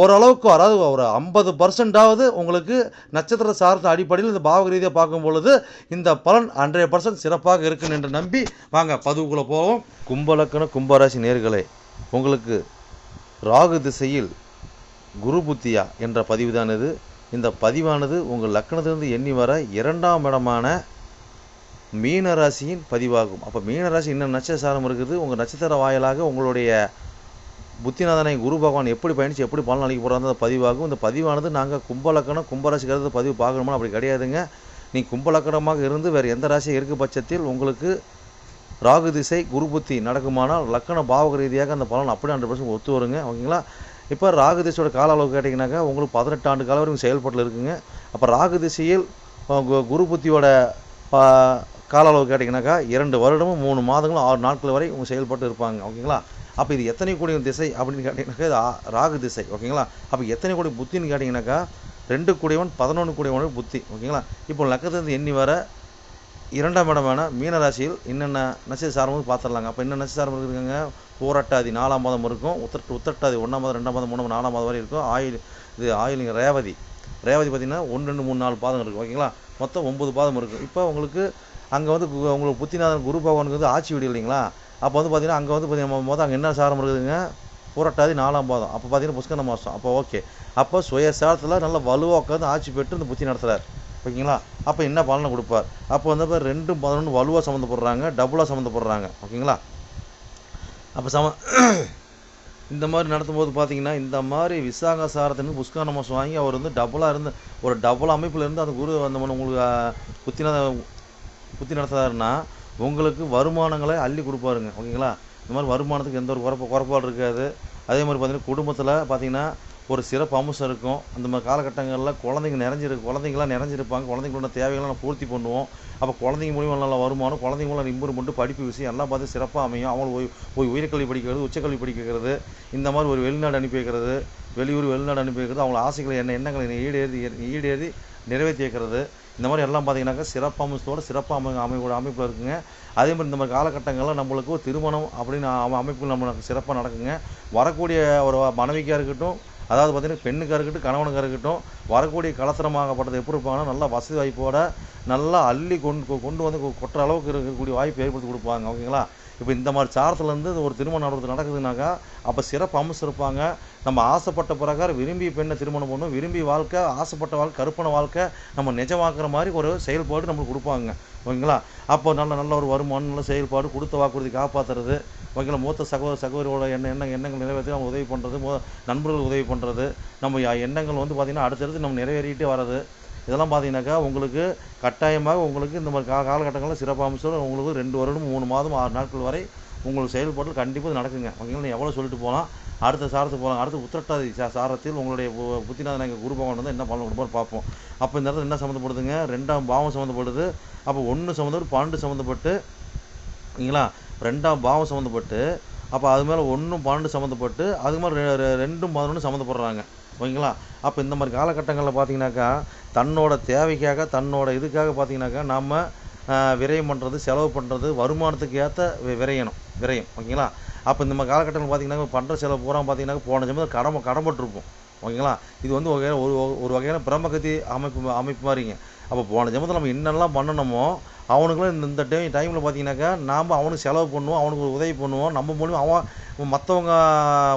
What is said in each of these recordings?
ஓரளவுக்கு அதாவது ஒரு ஐம்பது பர்சன்டாவது உங்களுக்கு நட்சத்திர சார்ந்த அடிப்படையில் இந்த பாவக ரீதியாக பார்க்கும் பொழுது இந்த பலன் ஹண்ட்ரட் பர்சன்ட் சிறப்பாக இருக்குன்னு என்று நம்பி வாங்க பதிவுக்குள்ளே போவோம். கும்பலக்கண கும்பராசி நேர்களே உங்களுக்கு ராகு திசையில் குரு புத்தியா என்ற பதிவு இந்த பதிவானது உங்கள் லக்கணத்திலிருந்து எண்ணி வர இரண்டாம் இடமான மீனராசியின் பதிவாகும். அப்போ மீனராசி இன்னும் நட்சத்திரம் இருக்குது. உங்கள் நட்சத்திர வாயிலாக உங்களுடைய புத்திநாதனை குரு பகவான் எப்படி பயணித்து எப்படி பலன் அளிக்க போகிறாங்க அந்த பதிவாகும். இந்த பதிவானது நாங்கள் கும்பலக்கணம் கும்பராசிக்கிறது பதிவு பார்க்கணுமா? அப்படி கிடையாதுங்க. நீ கும்பலக்கணமாக இருந்து வேறு எந்த ராசியாக இருக்க பட்சத்தில் உங்களுக்கு ராகு திசை குரு புத்தி நடக்குமானால் லக்கண பாவக ரீதியாக அந்த பலன் அப்படி ஹண்ட்ரட் பர்சன்ட் ஒத்து வருங்க. ஓகேங்களா? இப்போ ராகு திசையோட கால அளவு கேட்டிங்கனாக்கா உங்களுக்கு பதினெட்டு ஆண்டு காலம் வரைக்கும் செயல்பாட்டில் இருக்குங்க. அப்போ ராகு திசையில் கு- குரு புத்தியோட பா கால அளவு கேட்டிங்கனாக்கா இரண்டு வருடமும் மூணு மாதங்களும் ஆறு நாட்கள் வரை உங்கள் செயல்பட்டு இருப்பாங்க. ஓகேங்களா? அப்போ இது எத்தனை கோடி திசை அப்படின்னு கேட்டிங்கனாக்கா இது ராகு திசை ஓகேங்களா? அப்போ எத்தனை கோடி புத்தின்னு கேட்டிங்கனாக்கா ரெண்டு கூடியவன் பதினொன்று கூடியவன் புத்தி ஓகேங்களா? இப்போ லக்கத்திலிருந்து எண்ணி வர இரண்டாம் இடமான மீனராசியில் என்னென்ன நட்சத்திர சாரமும் பார்த்துடலாங்க அப்போ என்ன நட்சத்திர சாரம் இருக்குதுங்க? போராட்டாதி நாலாம் மாதம் இருக்கும் உத்தர உத்தரட்டாதி ஒன்றாம் மாதம் ரெண்டாம் மாதம் மூணாம் நாலாம் மாதம் வரை இருக்கும். ஆயில் இது ஆயிலிங்க ரேவதி. ரேவதி பார்த்தீங்கன்னா ஒன்று ரெண்டு மூணு நாலு பாதம் இருக்கும் ஓகேங்களா? மொத்தம் ஒம்பது பாதம் இருக்கும் இப்போ உங்களுக்கு அங்கே வந்து கு- உங்களுக்கு புத்திநாதன் குரு பகவானுக்கு வந்து ஆட்சி வீடு இல்லைங்களா? அப்போ வந்து பார்த்தீங்கன்னா அங்கே வந்து பார்த்தீங்கன்னா மொதல் அங்கே என்ன சாரம் இருக்குதுங்க? புரட்டாதி நாலாம் பாதம். அப்போ பார்த்தீங்கன்னா புஷ்கர மாதம் அப்போ ஓகே அப்போ சுய சாரத்தில் நல்ல வலுவாக உட்காந்து ஆட்சி பெற்று இந்த புத்தி நடத்துகிறார் ஓகேங்களா? அப்போ என்ன பலனை கொடுப்பார்? அப்போ வந்து இப்போ ரெண்டும் பதினொன்று வலுவாக சம்மந்தப்படுறாங்க டபுளாக சம்மந்தப்படுறாங்க. ஓகேங்களா? அப்போ சம இந்த மாதிரி நடத்தும் போது பார்த்தீங்கன்னா இந்த மாதிரி விசாக சாரத்தின்னு புஷ்கான மாதம் வாங்கி அவர் வந்து டபுளாக இருந்து ஒரு டபுள் அமைப்பில் இருந்து அந்த குரு அந்த மாதிரி உங்களுக்கு புத்தி புத்தி நடத்துறாருன்னா உங்களுக்கு வருமானங்களை அள்ளி கொடுப்பாருங்க ஓகேங்களா? இந்த மாதிரி வருமானத்துக்கு எந்த ஒரு குறைப்ப குறைபாடு இருக்காது. அதே மாதிரி பார்த்தீங்கன்னா குடும்பத்தில் பார்த்தீங்கன்னா ஒரு சிறப்பு அம்சம் இருக்கும். அந்த மாதிரி காலகட்டங்களில் குழந்தைங்க நிறைஞ்சிருக்கு குழந்தைங்களாம் நிறைஞ்சிருப்பாங்க. குழந்தைங்களோட தேவைகளை நம்ம பூர்த்தி பண்ணுவோம். அப்போ குழந்தைங்க மூலியமாக நல்ல வருமானம் குழந்தைங்க மூலம் இம்ப்ரூவ்மெண்ட் படிப்பு விஷயம் எல்லாம் பார்த்து சிறப்பாக அமையும். அவங்களுக்கு போய் போய் உயர்கல்வி படிக்கிறது உச்சக்கல்வி படிக்கிறது இந்த மாதிரி ஒரு வெளிநாடு அனுப்பி வைக்கிறது வெளியூர் வெளிநாடு அனுப்பி வைக்கிறது. அவங்க ஆசைகளை என்ன எண்ணங்களை ஈடேறி ஈடேறி நிறைவேற்றி வைக்கிறது. இந்த மாதிரி எல்லாம் பார்த்தீங்கன்னாக்கா சிறப்பு அம்சத்தோட சிறப்பு அமை அமைப்போட அமைப்பில் இருக்குங்க. அதே மாதிரி இந்த மாதிரி காலகட்டங்களில் நம்மளுக்கு திருமணம் அப்படின்னு அம- அமைப்புகள் நம்மளுக்கு சிறப்பாக நடக்குங்க. வரக்கூடிய ஒரு மனைவிக்காக இருக்கட்டும் அதாவது பார்த்தீங்கன்னா பெண்ணுக்காக இருக்கட்டும் கணவனுக்காக இருக்கட்டும் வரக்கூடிய கலத்திரமாகப்பட்டது எப்படி இருப்பாங்கன்னா நல்லா வசதி வாய்ப்போட நல்லா அள்ளி கொண்டு கொண்டு வந்து கொட்டுற அளவுக்கு இருக்கக்கூடிய வாய்ப்பு ஏற்படுத்தி கொடுப்பாங்க. ஓகேங்களா? இப்போ இந்த மாதிரி சாரத்துலேருந்து ஒரு திருமணம் நடந்து நடக்குதுனாக்கா அப்போ சிறப்பு அம்சம் இருப்பாங்க. நம்ம ஆசைப்பட்ட பிரகாரம் விரும்பி பெண்ணை திருமணம் பண்ணும் விரும்பி வாழ்க்கை ஆசைப்பட்ட வாழ்க்கை கருப்பன வாழ்க்கை நம்ம நிஜமாக்குற மாதிரி ஒரு செயல்பாடு நம்மளுக்கு கொடுப்பாங்க. ஓகேங்களா? அப்போ நல்ல நல்ல ஒரு வருமானம் நல்ல செயல்பாடு கொடுத்த வாக்குறுதி காப்பாற்றுறது ஓகேங்களா? மூத்த சகோதர சகோதரியோட எண்ண எண்ண எண்ணங்கள் நிறைவேற்றி அவங்க உதவி பண்ணுறது மோ நண்பர்கள் உதவி பண்ணுறது நம்ம யா- எண்ணங்கள் வந்து பார்த்திங்கன்னா அடுத்தடுத்து நம்ம நிறைவேறிட்டு வர்றது. இதெல்லாம் பார்த்தீங்கன்னாக்கா உங்களுக்கு கட்டாயமாக உங்களுக்கு இந்த மாதிரி கா காலகட்டங்களில் சிறப்பு உங்களுக்கு ரெண்டு வருடம் மூணு மாதம் ஆறு நாட்கள் வரை உங்களுக்கு செயல்பாட்டில் கண்டிப்பாக நடக்குங்க. ஓகேங்களா? நீ எவ்வளோ சொல்லிட்டு போகலாம்? அடுத்த சாரத்துக்கு போகலாம். அடுத்து உத்திரட்டாதி சா சாரத்தில் உங்களுடைய புத்திநாதன் எங்கள் குரு பகவான் வந்து என்ன பலன் கொடுப்பார் பார்ப்போம். அப்போ இந்த இடத்துல என்ன சம்மந்தப்படுதுங்க ரெண்டாம் பாவம் சம்மந்தப்படுது அப்போ ஒன்று சம்மந்தப்பட்டு பன்னெண்டு சம்மந்தப்பட்டு ஓகேங்களா? ரெண்டாம் பாவம் சம்மந்தப்பட்டு அப்போ அது மேலே ஒன்றும் பன்னெண்டு சம்மந்தப்பட்டு அது மாதிரி ரெ- ரெ- ரெண்டும் பதினொன்று சம்மந்தப்படுறாங்க ஓகேங்களா? அப்போ இந்த மாதிரி காலகட்டங்களில் பார்த்தீங்கன்னாக்கா தன்னோட தேவைக்காக தன்னோட இதுக்காக பார்த்தீங்கன்னாக்கா நாம் விரயம் பண்ணுறது செலவு பண்ணுறது வருமானத்துக்கு ஏற்ற விரையணும். விரயம். ஓகேங்களா? அப்போ இந்த மாதிரி காலகட்டங்கள் பார்த்தீங்கன்னா பண்ணுற செலவு பூரா பார்த்தீங்கன்னா போன சமயம் கடமை கடம்பட்டுருப்போம். ஓகேங்களா? இது வந்து வகையான ஒரு ஒரு வகையான பிரம்மகதி அமைப்பு அமைப்பு மாதிரிங்க. அப்போ போன ஜென்மத்தில் நம்ம என்னெல்லாம் பண்ணணுமோ அவனுக்குலாம் இந்த இந்த டைம் டைமில் பார்த்தீங்கன்னாக்கா நாம் அவனுக்கு செலவு பண்ணுவோம் அவனுக்கு ஒரு உதவி பண்ணுவோம். நம்ம மூலியம் அவன் மற்றவங்க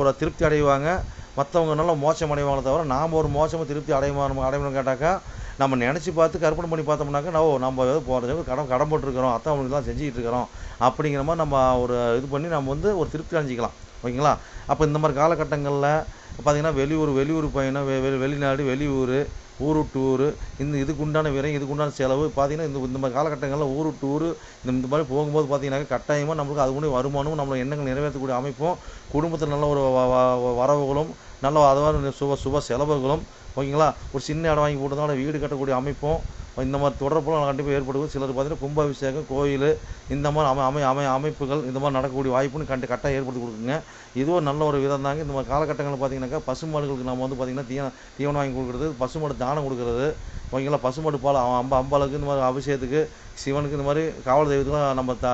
ஒரு திருப்தி அடைவாங்க. மற்றவங்க நல்லா மோசம் அடைவாங்களே தவிர நாம் ஒரு மோசமாக திருப்தி அடையுமா நம்ம அடையணும்னு கேட்டாக்கா நம்ம நினச்சி பார்த்து கற்பனை பண்ணி பார்த்தோம்னாக்கா நான் நம்ம ஏதோ போகிற கடன் கடன் போட்டிருக்கிறோம் அத்தை அவனுக்குலாம் செஞ்சுக்கிட்டு இருக்கிறோம் அப்படிங்கிற மாதிரி நம்ம ஒரு இது பண்ணி நம்ம வந்து ஒரு திருப்தி அடைஞ்சிக்கலாம். ஓகேங்களா? அப்போ இந்த மாதிரி காலகட்டங்களில் பார்த்தீங்கன்னா வெளியூர் வெளியூர் பயணம் வெ வெ- வெளிநாடு வெளியூர் ஊர் டூரு இந்த இதுக்கு உண்டான விரை இதுக்கு உண்டான செலவு பார்த்தீங்கன்னா இந்த இந்த மாதிரி காலகட்டங்களில் ஊர் டூரு இந்த இந்த மாதிரி போகும்போது பார்த்தீங்கன்னாக்கா கட்டாயமாக நம்மளுக்கு அது கூட வருமானமும் நம்மளோட எண்ணங்கள் நிறைவேற்றக்கூடிய அமைப்பும் குடும்பத்தில் நல்ல ஒரு வ- வ- வரவுகளும் நல்ல அதாவது சுப சுப செலவுகளும் ஓகேங்களா? ஒரு சின்ன இடம் வாங்கி போட்டதுனால வீடு கட்டக்கூடிய அமைப்பும் இந்த மாதிரி தொடர்புலாம் கண்டிப்பாக ஏற்படுது சிலர் பார்த்தீங்கன்னா கும்பாபிஷேகம் கோயில் இந்த மாதிரி அமை அமை அமை அமைப்புகள் இந்த மாதிரி நடக்கக்கூடிய வாய்ப்புன்னு கண்டு கட்டாயம் ஏற்படுத்தி கொடுக்குங்க. இதுவும் நல்ல ஒரு விதம் தாங்க இந்த மாதிரி காலகட்டங்களில் பார்த்தீங்கன்னாக்கா பசுமாடுகளுக்கு நம்ம வந்து பார்த்திங்கன்னா தீவனம் தீவனம் வாங்கி கொடுக்குறது பசுமாடு தானம் கொடுக்குறது. ஓகேங்களா? பசுமாடு பால் அவன் அம்ப அம்பாளுக்கு இந்த மாதிரி அபிஷேகத்துக்கு சிவனுக்கு இந்த மாதிரி காவல் தெய்வத்துக்குலாம் நம்ம தா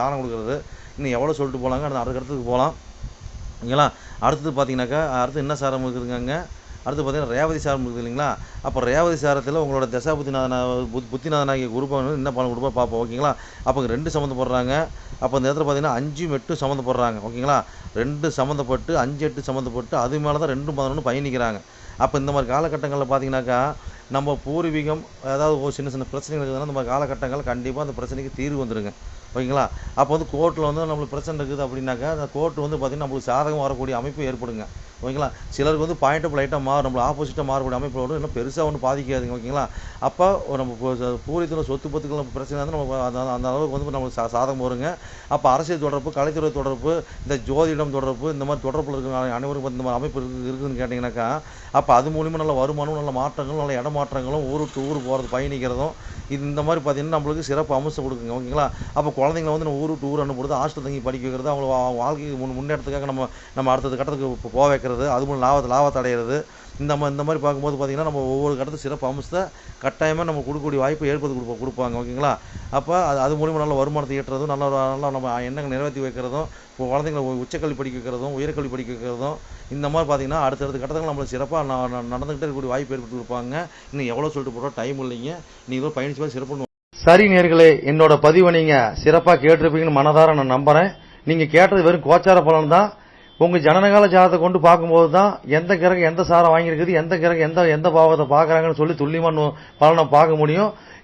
தானம் கொடுக்குறது. இன்னும் எவ்வளோ சொல்லிட்டு போகலாங்க அடுத்த அடுத்த இடத்துக்கு போகலாம் ஓகேங்களா? அடுத்தது பார்த்தீங்கன்னாக்கா அடுத்து என்ன சாரம் இருக்குதுங்க அடுத்து பார்த்தீங்கன்னா ரேவதி சாரம் இருக்குது இல்லைங்களா? அப்போ ரேவதி சாரத்தில் உங்களோட தசாபுத்திநாதன புத் புத்திநாதனாகிய குருப்பை என்ன பலன் கொடுப்பா பார்ப்போம் ஓகேங்களா? அப்போ ரெண்டு சம்மந்தப்படுறாங்க அப்போ இந்த இடத்துல பார்த்தீங்கன்னா அஞ்சும் எட்டும் சம்மந்தப்படுறாங்க ஓகேங்களா? ரெண்டு சம்மந்தப்பட்டு அஞ்சு எட்டு சம்மந்தப்பட்டு அது மேலே தான் ரெண்டும் பதினொன்று பயணிக்கிறாங்க. அப்போ இந்த மாதிரி காலகட்டங்களில் பார்த்தீங்கன்னாக்கா நம்ம பூர்வீகம் அதாவது ஒரு சின்ன சின்ன பிரச்சனைகள் இருக்குதுன்னா இந்த மாதிரி கண்டிப்பாக அந்த பிரச்சனைக்கு தீர்வு வந்துருங்க. ஓகேங்களா? அப்போ வந்து கோர்ட்டில் வந்து நம்மளுக்கு பிரச்சனை இருக்குது அப்படின்னாக்கா அந்த கோர்ட்டு வந்து பார்த்திங்கன்னா நம்மளுக்கு சாதகம் வரக்கூடிய அமைப்பு ஏற்படுங்க. ஓகேங்களா? சிலருக்கு வந்து பாயிண்ட் ஆஃப் லைட்டாக மாறும். நம்மளை ஆப்போசிட்டாக மாறக்கூடிய அமைப்பு வரும் இன்னும் பெருசாக ஒன்றும் பாதிக்காதுங்க. ஓகேங்களா? அப்போ நம்ம பூ- சொத்து பத்துக்கள் நம்ம பிரச்சனை வந்து நம்ம அந்த அந்த அளவுக்கு வந்து நம்மளுக்கு சா- சாதகம் வருங்க. அப்போ அரசியல் தொடர்பு கலைத்துறை தொடர்பு இந்த ஜோதிடம் தொடர்பு இந்த மாதிரி தொடர்பில் இருக்கிற அனைவருக்கும் இந்த மாதிரி அமைப்பு இருக்குது இருக்குதுன்னு கேட்டிங்கனாக்கா அப்போ அது மூலிமா நல்ல வருமானம் நல்ல மாற்றங்களும் நல்ல இடமாற்றங்களும் ஊருக்கு ஊர் போகிறது பயணிக்கிறதும் இது இந்த மாதிரி பார்த்தீங்கன்னா நம்மளுக்கு சிறப்பு அம்சம் கொடுக்குங்க ஓகேங்களா? அப்போ குழந்தைங்கள வந்து நம்ம ஊர் விட்டு ஊர் அனுப்புறது ஹாஸ்டல் தங்கி படிக்க வைக்கிறது அவங்கள வாழ்க்கைக்கு முன் முன்னேற்றத்துக்காக நம்ம நம்ம அடுத்தது கட்டத்துக்கு போக வைக்கிறது அது மூலம் லாபத்தை லாபத்தை அடையிறது. இந்த மாதிரி இந்த மாதிரி பார்க்கும்போது பார்த்தீங்கன்னா நம்ம ஒவ்வொரு கட்டத்து சிறப்பு அம்சத்தை கட்டாயமாக நம்ம கொடுக்கக்கூடிய வாய்ப்பு ஏற்படுத்தி கொடுப்ப கொடுப்பாங்க ஓகேங்களா? அப்போ அது அது மூலிமா நல்ல வருமானத்தை ஈட்டுறதும் நல்ல நல்லா நம்ம எண்ணங்கள் நிறைவேற்றி வைக்கிறதும் குழந்தைங்களை உ- உச்சக்கல்வி படிக்க வைக்கிறதும் உயர்கல்வி படிக்க வைக்கிறதும் இந்த மாதிரி பார்த்தீங்கன்னா அடுத்தடுத்த கட்டத்தில் நம்மளுக்கு சிறப்பாக நடந்துக்கிட்டே இருக்கக்கூடிய வாய்ப்பு ஏற்பட்டு கொடுப்பாங்க இன்னும் எவ்வளோ சொல்லிட்டு போகிறோம் டைம் இல்லைங்க. நீங்கள் பயணிச்சு போய் சிறப்பு சரி நேர்களே என்னோட பதிவை நீங்கள் சிறப்பாக கேட்டிருப்பீங்கன்னு மனதார நான் நம்புகிறேன் நீங்கள் கேட்டது வெறும் கோச்சார பலன் தான். உங்கள் ஜனனகால ஜாதத்தை கொண்டு பார்க்கும்போது தான் எந்த கிரகம் எந்த சாரம் வாங்கியிருக்குது எந்த கிரகம் எந்த எந்த பாவத்தை பார்க்குறாங்கன்னு சொல்லி துல்லியமான பலனை பார்க்க முடியும்.